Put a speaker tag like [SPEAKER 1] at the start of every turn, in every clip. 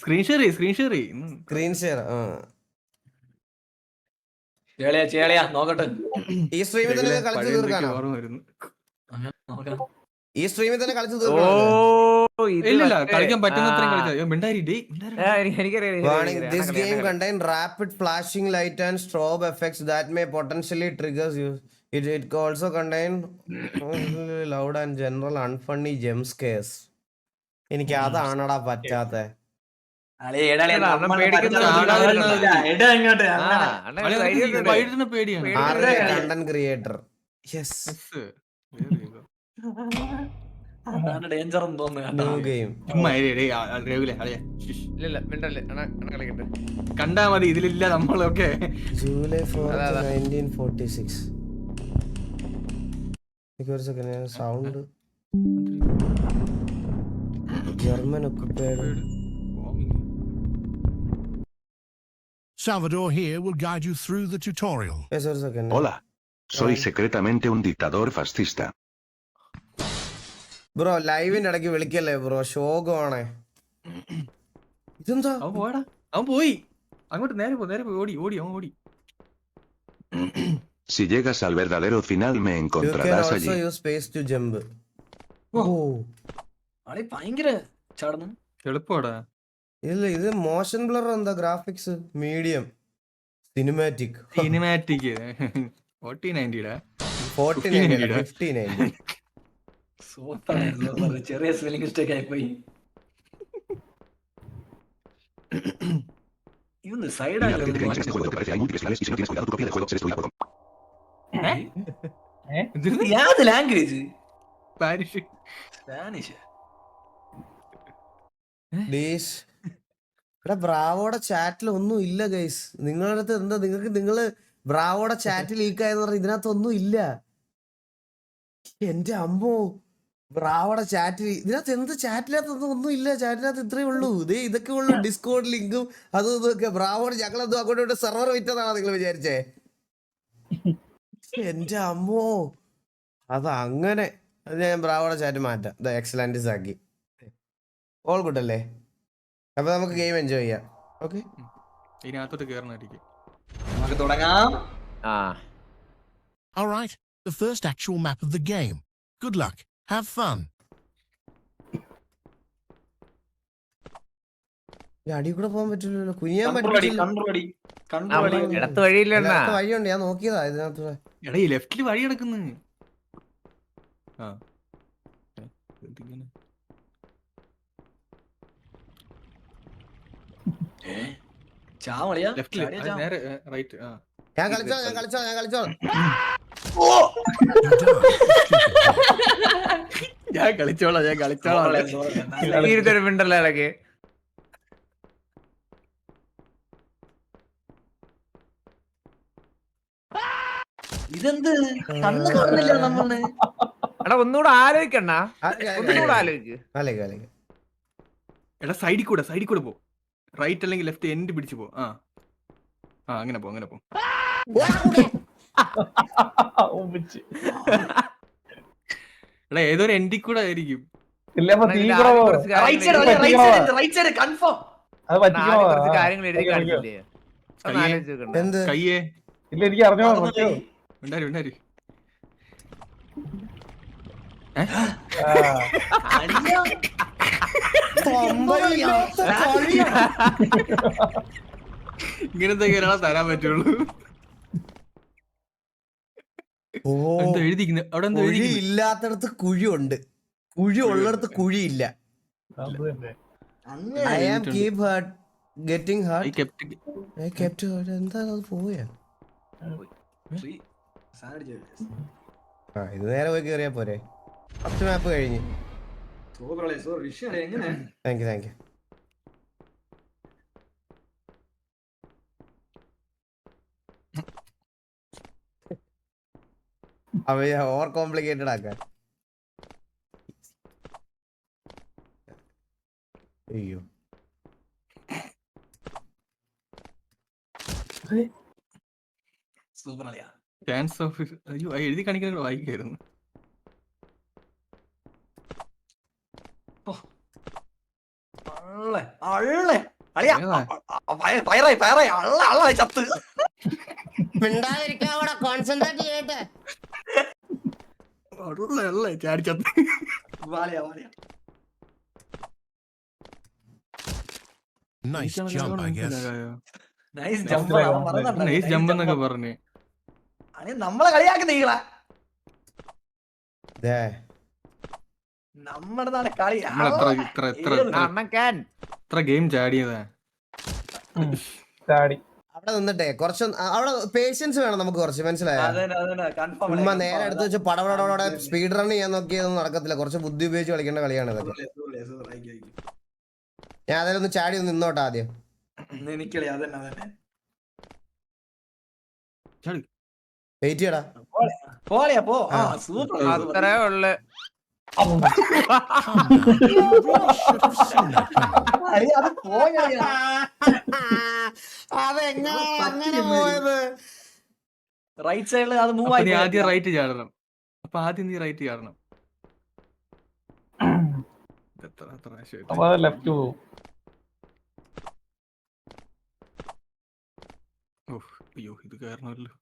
[SPEAKER 1] Screen share screen share
[SPEAKER 2] screen share
[SPEAKER 3] ചേളിയാ ചേളിയാ നോക്കട്ടെ.
[SPEAKER 2] ഈ സ്ട്രീമിൽ തന്നെ കളിച്ചു തീർക്കാനോ?
[SPEAKER 1] വരുന്നു.
[SPEAKER 3] അങ്ങനെ നോക്കാം.
[SPEAKER 2] ഈ സ്ട്രീമിൽ തന്നെ കളിച്ചു
[SPEAKER 4] ഓ
[SPEAKER 2] തീർക്കാനോ? Rapid flashing light and strobe effects that may potentially triggers you. It, it also contain loud and general unfunny jump scares. എനിക്ക് അതാണടാ പറ്റാത്ത. കണ്ടന്റ് ക്രിയേറ്റർ യെസ്
[SPEAKER 4] കളിക്കട്ടെ.
[SPEAKER 1] കണ്ടാ മതി ഇതിലില്ല നമ്മളൊക്കെ.
[SPEAKER 2] ജൂലൈ ഫോർ ഫോർട്ടി സിക്സ് ഒരു second sound German occupied
[SPEAKER 5] Salvador here will guide you through the tutorial.
[SPEAKER 6] Hola. Soy secretamente un dictador fascista.
[SPEAKER 2] Bro ലൈവിന്റെ ഇടയ്ക്ക് വിളിക്കല്ലേ bro ശോകമാണ് ഇതെന്താ
[SPEAKER 1] അവൻ പോടാ അവൻ പോയി അങ്ങോട്ട് നേരെ പോ നേരെ പോയി ഓടി ഓടി അവൻ ഓടി
[SPEAKER 6] Si llegas al verdadero final me
[SPEAKER 2] you can
[SPEAKER 6] encontrarás allí.
[SPEAKER 2] Use space space to
[SPEAKER 3] jump.
[SPEAKER 2] ഓ
[SPEAKER 3] അളേ, ഭയങ്കര ചടന്ന്
[SPEAKER 1] എളുപ്പമാടാ
[SPEAKER 2] ഇല്ല ഇത് മോഷൻ ബ്ലർ എന്താ graphics medium cinematic
[SPEAKER 1] cinematic forty നയന്റിയുടെ
[SPEAKER 2] forty
[SPEAKER 1] 50
[SPEAKER 2] nine
[SPEAKER 1] ഇടാ.
[SPEAKER 2] ഫിഫ്റ്റി നയൻ
[SPEAKER 3] സൂപ്പർ സൂപ്പർ ചെറിയ സ്പെല്ലിംഗ് മിസ്റ്റേക്ക് ആയിപ്പോയി. സൈഡ് ലാംഗ്വേജ്
[SPEAKER 1] പാരിഷ്
[SPEAKER 3] സ്പാനിഷ്
[SPEAKER 2] ഡീസ് ഇവിടെ ബ്രാവോടെ ചാറ്റിൽ ഒന്നും ഇല്ല ഗൈസ് നിങ്ങളുടെ അടുത്ത് എന്താ നിങ്ങൾക്ക് നിങ്ങൾ ബ്രാവോടെ ചാറ്റ് ലീക്ക് ആയെന്ന് പറഞ്ഞാൽ ഇതിനകത്ത് ഒന്നും ഇല്ല. എന്റെ അമ്മോ ബ്രാവോടെ ചാറ്റ് ഇതിനകത്ത് എന്ത് ചാറ്റിനകത്ത് ഒന്നും ഇല്ല ചാറ്റിനകത്ത് ഇത്രേ ഉള്ളൂ. ഇതേ ഇതൊക്കെ ഉള്ളൂ ഡിസ്കോഡ് ലിങ്കും അതും ഇതൊക്കെ ബ്രാവോട് ഞങ്ങൾ എന്തോ അങ്ങോട്ട് ഇവിടെ സെർവർ വിറ്റതാണോ നിങ്ങൾ വിചാരിച്ചേ? എന്റെ അമ്മോ അത് അങ്ങനെ അത് ഞാൻ ബ്രാവോടെ ചാറ്റ് മാറ്റാം. എക്സലൻസ് ആക്കി ഓൾ ഗുഡ് അല്ലേ? അപ്പൊ നമുക്ക് ഗെയിം എൻജോയ് ചെയ്യാം. ഓക്കെ
[SPEAKER 1] ഇതിനകത്തോട്ട് കേറണായിരിക്കും
[SPEAKER 3] നമുക്ക് തുടങ്ങാം.
[SPEAKER 4] ആ.
[SPEAKER 5] All right, the first actual map of the game. Good luck. Have fun.
[SPEAKER 2] അടി കൂടെ പോകാൻ പറ്റില്ലല്ലോ. കുനിയാൻ പറ്റില്ല
[SPEAKER 3] കൺട്രോൾ അടി കൺട്രോൾ അടി.
[SPEAKER 4] ഇടത്ത് വഴിയില്ല
[SPEAKER 2] വഴിയുണ്ട്. ഞാൻ നോക്കിയതാ ഇതിനകത്ത്.
[SPEAKER 1] എടാ ഈ ലെഫ്റ്റിൽ വഴി കിടക്കുന്നു ആ.
[SPEAKER 3] ചാവളിയാ.
[SPEAKER 1] നേരെ റൈറ്റ് ആ
[SPEAKER 2] ഞാൻ കളിച്ചോ ഞാൻ കളിച്ചോ ഞാൻ കളിച്ചോ
[SPEAKER 1] ഞാൻ കളിച്ചോളാം ഞാൻ കളിച്ചോളാം
[SPEAKER 4] ഇരുത്തൊരു മിണ്ടല്ലേ ഇടയ്ക്ക്.
[SPEAKER 3] ഇതെന്ത് കണ്ണ് കാണുന്നില്ല നമ്മൾ
[SPEAKER 4] എടാ ഒന്നുകൂടെ ആലോചിക്കണ്ണ ഒന്നുകൂടെ ആലോചിക്കാം.
[SPEAKER 1] എടാ സൈഡിൽ കൂടെ സൈഡിൽ കൂടെ പോ റൈറ്റ് അല്ലെങ്കിൽ ലെഫ്റ്റ് എൻഡ് പിടിച്ചു പോ. ആ. ആ അങ്ങനെ പോ അങ്ങനെ പോ. എടാ ഏതോ ഒരു എൻഡിൽ കൂടെ ആയിരിക്കും?
[SPEAKER 4] കുറച്ച്
[SPEAKER 3] റൈറ്റ്
[SPEAKER 4] കാര്യങ്ങൾ എഴുതി-
[SPEAKER 1] കയ്യേ.
[SPEAKER 7] ഇല്ല എനിക്ക് അറിഞ്ഞോ.
[SPEAKER 1] ഇങ്ങനത്തെ ഒരാളെ തരാൻ പറ്റുള്ളൂ.
[SPEAKER 2] ഓ.
[SPEAKER 1] എഴുതിക്കുന്നു? അവിടെ എന്താ
[SPEAKER 2] കുഴി
[SPEAKER 1] എഴുതിക്കുന്നത്
[SPEAKER 2] ഇല്ലാത്തടത്ത് കുഴി ഉണ്ട് കുഴി ഉള്ളിടത്ത് കുഴിയില്ല. I am keep hurt getting
[SPEAKER 1] I
[SPEAKER 2] hurt
[SPEAKER 1] kept
[SPEAKER 2] I kept hurt എന്താ അത് പോയാ ആ ഇത് നേരെ പോയി കയറിയാ പോരെ. ഫസ്റ്റ് മാപ്പ് കഴിഞ്ഞ്.
[SPEAKER 3] എങ്ങനെ
[SPEAKER 2] thank you thank you over complicated ആക്കാൻ. അയ്യോ.
[SPEAKER 3] സൂപ്പർ അളിയാ.
[SPEAKER 1] ചാൻസ് ഓഫ് അയ്യോ എഴുതി കാണിക്കുന്നത് വായിക്കായിരുന്നു.
[SPEAKER 3] അള്ളേ അള്ളേ അളിയാ.
[SPEAKER 1] ഏതാ?
[SPEAKER 3] പയറായി പയറായി അള്ള അള്ള ചത്ത്.
[SPEAKER 2] മിണ്ടാതിരിക്കാൻ അവിടെ കോൺസെൻട്രേറ്റ് ചെയ്യട്ടെ
[SPEAKER 1] ഉള്ള ഉള്ള ചാടി ചത്ത്.
[SPEAKER 3] വാളിയാ വാളിയാ.
[SPEAKER 5] Nice jump I guess
[SPEAKER 3] nice jump
[SPEAKER 1] nice jump എന്നൊക്കെ പറഞ്ഞു.
[SPEAKER 3] നമ്മളെ കളിയാക്കുന്ന ഈകളെ.
[SPEAKER 2] ദേ,
[SPEAKER 3] നമ്മുടെ നാളെ കളി
[SPEAKER 1] ഇത്ര എത്ര ഗെയിം ചാടിയതാ?
[SPEAKER 7] ചാടി.
[SPEAKER 2] അവിടെ നിന്നിട്ടെ കുറച്ച് അവിടെ പേഷ്യൻസ് വേണം നമുക്ക് കുറച്ച് മനസ്സിലായോ? ഉമ്മ നേരെ എടുത്ത് വെച്ച് പടവടവടെ സ്പീഡ് റൺ ചെയ്യാൻ നോക്കിയതൊന്നും നടക്കത്തില്ല. കുറച്ച് ബുദ്ധി ഉപയോഗിച്ച് കളിക്കേണ്ട കളിയാണ് ഇതൊക്കെ. ഞാൻ അതിലൊന്ന് ചാടി ഒന്ന് നിന്നോട്ടെ ആദ്യം. വെയിറ്റ് ചെയ്യടാ.
[SPEAKER 3] പോളിയാ പോ. സൂപ്പർ
[SPEAKER 4] അത്രേ ഉള്ളു.
[SPEAKER 3] അത് പോയാ
[SPEAKER 2] അതെങ്ങനെ
[SPEAKER 1] അങ്ങനെ
[SPEAKER 2] പോയത്?
[SPEAKER 3] റൈറ്റ് സൈഡിൽ അത് മൂവ് ആയി
[SPEAKER 1] ആദ്യം റൈറ്റ് ചാടണം. അപ്പൊ ആദ്യം നീ റൈറ്റ് ചാടണം.
[SPEAKER 7] ലെഫ്റ്റ് പോകും
[SPEAKER 1] അയ്യോ ഇത് കാരണമല്ലോ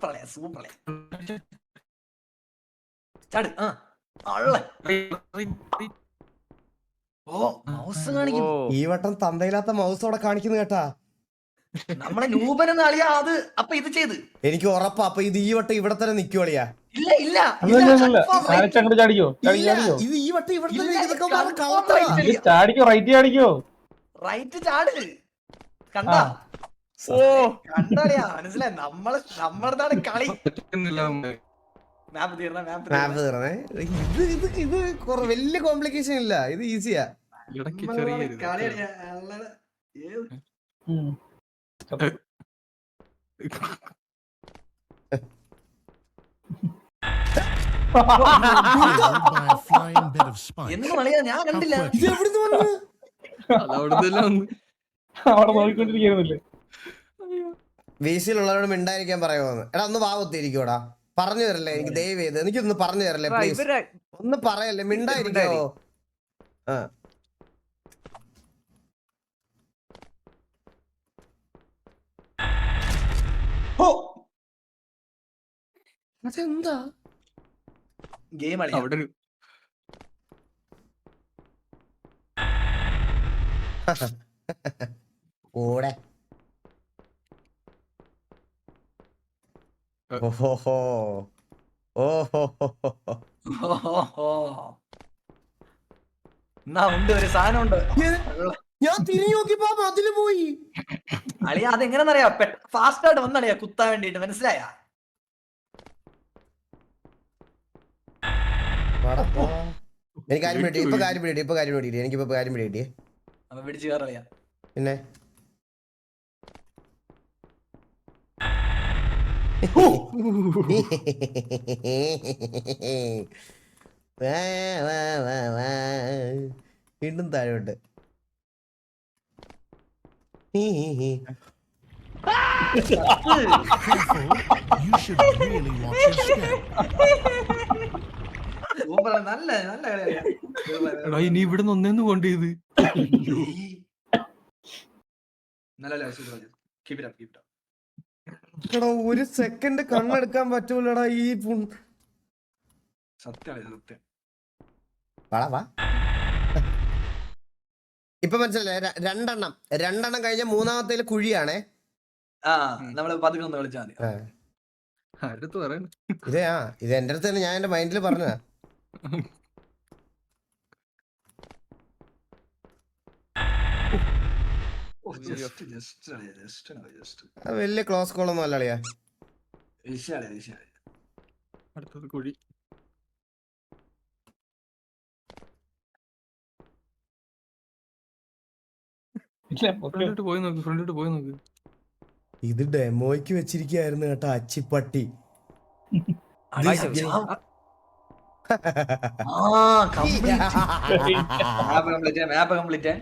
[SPEAKER 3] പ്രളയ സൂപ്പർ ചാട് ആ. അള്ള. ഓ മൗസ്
[SPEAKER 4] കാണിക്കുന്നു
[SPEAKER 2] ഈ വട്ടം തന്തയില്ലാത്ത മൗസ് അവിടെ കാണിക്കുന്നു കേട്ടാ.
[SPEAKER 3] നമ്മളെ നൂപൻ എന്ന് അളിയാ അത്. അപ്പൊ ഇത് ചെയ്ത്.
[SPEAKER 2] എനിക്ക് ഉറപ്പാ അപ്പൊ ഇത് ഈ വട്ടം ഇവിടെ തന്നെ നിക്കു
[SPEAKER 3] അളിയാ. ഇല്ല
[SPEAKER 2] ഇല്ല, ഇത് ഈ വട്ടം ഇവിടെ തന്നെ
[SPEAKER 7] റൈറ്റ് ചാടിക്കോ
[SPEAKER 3] റൈറ്റ് ചാട്. കണ്ട.
[SPEAKER 4] ഓ
[SPEAKER 3] കണ്ടറിയാ. മനസ്സിലായി? നമ്മൾ നമ്മളതാണ് കളി. മാപ്പ് തീർന്ന? മാപ്പ്
[SPEAKER 2] തീർന്നേ? ഇത് ഇത് ഇത് വലിയ കോംപ്ലിക്കേഷൻ ഇല്ല. ഇത് ഈസിയാ
[SPEAKER 3] കളിയാ. ഞാൻ കണ്ടില്ല.
[SPEAKER 2] ഇത് എവിടുന്ന് വന്നു?
[SPEAKER 7] അവിടെ നോക്കിക്കൊണ്ടിരിക്കുന്നില്ലേ
[SPEAKER 2] വീസിലുള്ളവരോട് മിണ്ടായിരിക്കാൻ പറയുമെന്ന്. എടാ ഒന്ന് വാവത്തിരിക്കൂടാ പറഞ്ഞു തരല്ലേ എനിക്ക് ദയവ് ചെയ്ത്. എനിക്കൊന്ന് പറഞ്ഞു തരല്ലേ പ്ലീസ് ഒന്ന് പറയല്ലേ മിണ്ടായിരിക്കോ. ആ. അതെന്താ?
[SPEAKER 3] ഗെയിം
[SPEAKER 1] അവിടെ ഒരു
[SPEAKER 2] കൂടെ. ഓഹോ ഓഹോ
[SPEAKER 3] ഓഹോ. എന്നാ ഉണ്ട് ഒരു സാധനം ഉണ്ട്.
[SPEAKER 2] ഞാൻ തിരിഞ്ഞു നോക്കിയപ്പോ അതിൽ പോയി.
[SPEAKER 3] അളിയ അതെങ്ങനെന്നറിയാ? ഫാസ്റ്റ് ആയിട്ട് വന്നളിയാ കുത്താൻ വേണ്ടിട്ട്. മനസ്സിലായ?
[SPEAKER 2] വാടാ. എനിക്ക് കാര്യം പിടി ഇപ്പൊ കാര്യം പിടി ഇപ്പൊ കാര്യം പിടി എനിക്കിപ്പോ കാര്യം പിടി
[SPEAKER 3] അപ്പൊ പിടിച്ചു കയറിയാ
[SPEAKER 2] പിന്നെ വാ, വാ, വാ, വാ. വീണ്ടും താഴോട്ട് ഹി, ഹി, ഹി.
[SPEAKER 5] Careful. You should really watch your step.
[SPEAKER 3] താഴോട്ട് നല്ല നല്ല
[SPEAKER 1] ഇനി ഇവിടെ നിന്ന് ഒന്നേന്ന് കൊണ്ട് ചെയ്ത്
[SPEAKER 3] നല്ല keep it up keep it
[SPEAKER 2] എടാ ഒരു സെക്കൻഡ് കണ്ണെടുക്കാൻ പറ്റൂലടാ ഈ
[SPEAKER 3] സത്യം.
[SPEAKER 2] ഇപ്പൊ മനസ്സിലായി ര- രണ്ടെണ്ണം. രണ്ടെണ്ണം കഴിഞ്ഞ മൂന്നാമത്തേൽ കുഴിയാണേ.
[SPEAKER 3] ആ നമ്മൾ പതുക്കെ ഒന്ന് മതി.
[SPEAKER 2] ഇതേ ആ ഇത് എന്റെ അടുത്ത് തന്നെ ഞാൻ എന്റെ മൈൻഡിൽ പറഞ്ഞ വലിയ ക്ലോസ് കോൾ അല്ല അളിയാ
[SPEAKER 3] വിഷയാളിയാ വിഷയാളിയാ
[SPEAKER 1] അടുത്തത് കുഴി. പോയി നോക്ക് ഫ്രണ്ടിലോട്ട് പോയി നോക്ക്.
[SPEAKER 2] ഇത് ഡെമോയ്ക്ക് വെച്ചിരിക്കായിരുന്നു കേട്ടോ അച്ചിപ്പട്ടി.
[SPEAKER 3] ആ. മാപ്പ് കംപ്ലീറ്റ് മാപ്പ് കംപ്ലീറ്റ്